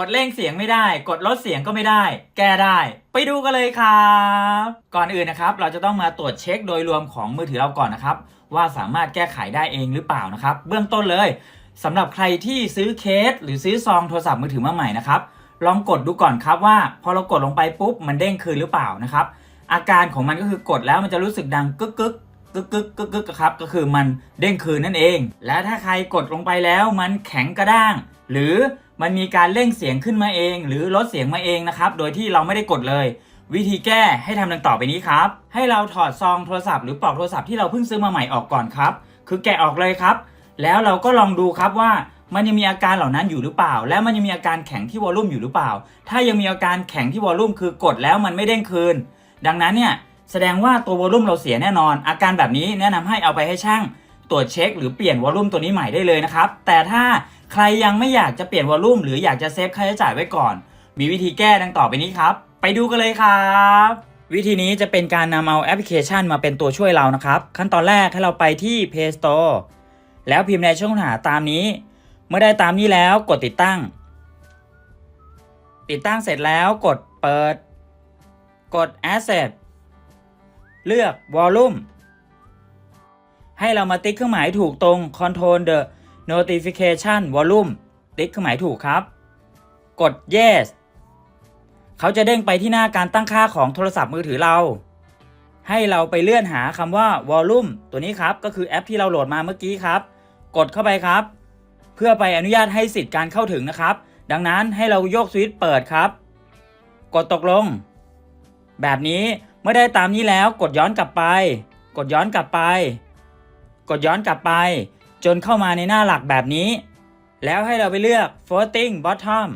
กดเร่งเสียงไม่ได้ กดลดเสียงก็ไม่ได้ แก้ได้ ไปดูกันเลยครับ ก่อนอื่นนะครับ เราจะต้องมาตรวจเช็คโดยรวมของมือถือเราก่อนนะครับ ว่าสามารถแก้ไขได้เองหรือเปล่านะครับ เบื้องต้นเลยสำหรับใครที่ซื้อเคส หรือซื้อซองโทรศัพท์มือถือมาใหม่นะครับลองกดดูก่อนครับว่า พอเรากดลงไปปุ๊บมันเด้งคืนหรือเปล่านะครับอาการของมันก็คือกดแล้วมันจะรู้สึกดังกึกกึกกึกกึกกึกกึกครับก็คือมันเด้งคืนนั่นเอง และถ้าใครกดลงไปแล้วมันแข็งกระด้าง หรือ มันมีการเร่งเสียงขึ้นมาเอง หรือลดเสียงมาเองนะครับ โดยที่เราไม่ได้กดเลย วิธีแก้ให้ทำดังต่อไปนี้ครับ ให้เราถอดซองโทรศัพท์หรือปลอกโทรศัพท์ที่เราเพิ่งซื้อมาใหม่ออกก่อนครับ คือแกะออกเลยครับ แล้วเราก็ลองดูครับว่ามันยังมีอาการเหล่านั้นอยู่หรือเปล่า และมันยังมีอาการแข็งที่วอลลุ่มอยู่หรือเปล่า ถ้ายังมีอาการแข็งที่วอลลุ่มคือกดแล้วมันไม่เด้งคืน ดังนั้นเนี่ยแสดงว่าตัววอลลุ่มเราเสียแน่นอน อาการแบบนี้แนะนำให้เอาไปให้ช่างตรวจเช็ค หรือเปลี่ยนวอลลุ่มตัวนี้ใหม่ได้เลยนะครับ แต่ถ้า ใครยังไม่อยากจะเปลี่ยนวอลลุ่มหรืออยากจะเซฟค่าใช้จ่ายไว้ก่อน มีวิธีแก้ดังต่อไปนี้ครับ ไปดูกันเลยครับวิธีนี้จะเป็นการนำเอาแอปพลิเคชันมาเป็นตัวช่วยเรานะครับ ขั้นตอนแรกให้เราไปที่ Play Store แล้วพิมพ์ในช่องหาตามนี้ เมื่อได้ตามนี้แล้วกดติดตั้ง ติดตั้งเสร็จแล้วกดเปิด กด Asset เลือก Volume ให้เรามาติ๊กเครื่องหมายถูกตรง Control the Notification Volume ติ๊กคือหมายถูกครับ กด Yes เขาจะเด้งไปที่หน้าการตั้งค่าของโทรศัพท์มือถือเรา ให้เราไปเลื่อนหาคำว่า Volume ตัวนี้ครับ ก็คือแอปที่เราโหลดมาเมื่อกี้ครับ กดเข้าไปครับ เพื่อไปอนุญาตให้สิทธิ์การเข้าถึงนะครับ ดังนั้นให้เราโยกสวิตช์เปิดครับ กดตกลง แบบนี้เมื่อได้ตามนี้แล้วกดย้อนกลับไป กดย้อนกลับไป กดย้อนกลับไป จนเข้ามาในหน้าหลักแบบนี้ แล้วให้เราไปเลือก floating bottom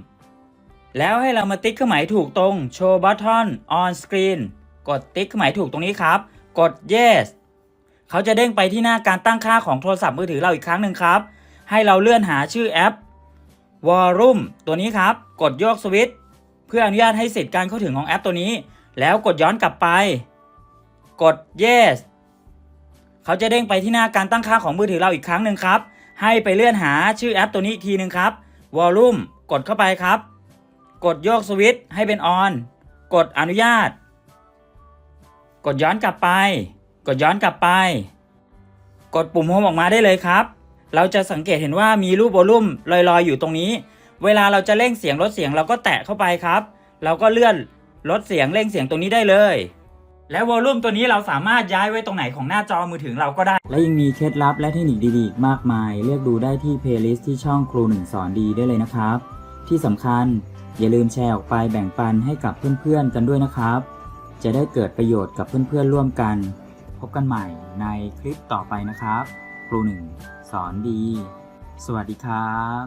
แล้วให้เรามาติ๊กเครื่องหมายถูกตรง show button on screen กดติ๊กเครื่องหมายถูกตรงนี้ครับ กด yes เขาจะเด้งไปที่หน้าการตั้งค่าของโทรศัพท์มือถือเราอีกครั้งหนึ่งครับ ให้เราเลื่อนหาชื่อแอป Volume ตัวนี้ครับ กดโยกสวิตช์เพื่ออนุญาตให้สิทธิ์การเข้าถึงของแอปตัวนี้ แล้วกดย้อนกลับไป กด yes เขาจะเด้งไปที่หน้าการตั้งค่าของมือถือเราอีกครั้งหนึ่งครับ ให้ไปเลื่อนหาชื่อแอปตัวนี้อีกทีหนึ่งครับ Volume กดเข้าไปครับ กดโยกสวิตช์ให้เป็น on กดอนุญาต กดย้อนกลับไป กดย้อนกลับไป กดปุ่มโฮมออกมาได้เลยครับ เราจะสังเกตเห็นว่ามีรูปวอลลุ่มลอยๆ อยู่ตรงนี้ เวลาเราจะเร่งเสียงลดเสียงเราก็แตะเข้าไปครับ เราก็เลื่อนลดเสียงเร่งเสียงตรงนี้ได้เลย และวอลลุ่มตัวนี้เราสามารถย้ายไว้ตรงไหนของหน้าจอมือถือเราก็ได้ และยังมีเคล็ดลับและเทคนิคดีๆ มากมาย เลือกดูได้ที่เพลย์ลิสต์ที่ช่องครูหนึ่งสอนดีได้เลยนะครับ ที่สำคัญอย่าลืมแชร์ออกไปแบ่งปันให้กับเพื่อนๆกันด้วยนะครับ จะได้เกิดประโยชน์กับเพื่อนๆร่วมกัน พบกันใหม่ในคลิปต่อไปนะครับ ครูหนึ่งสอนดี สวัสดีครับ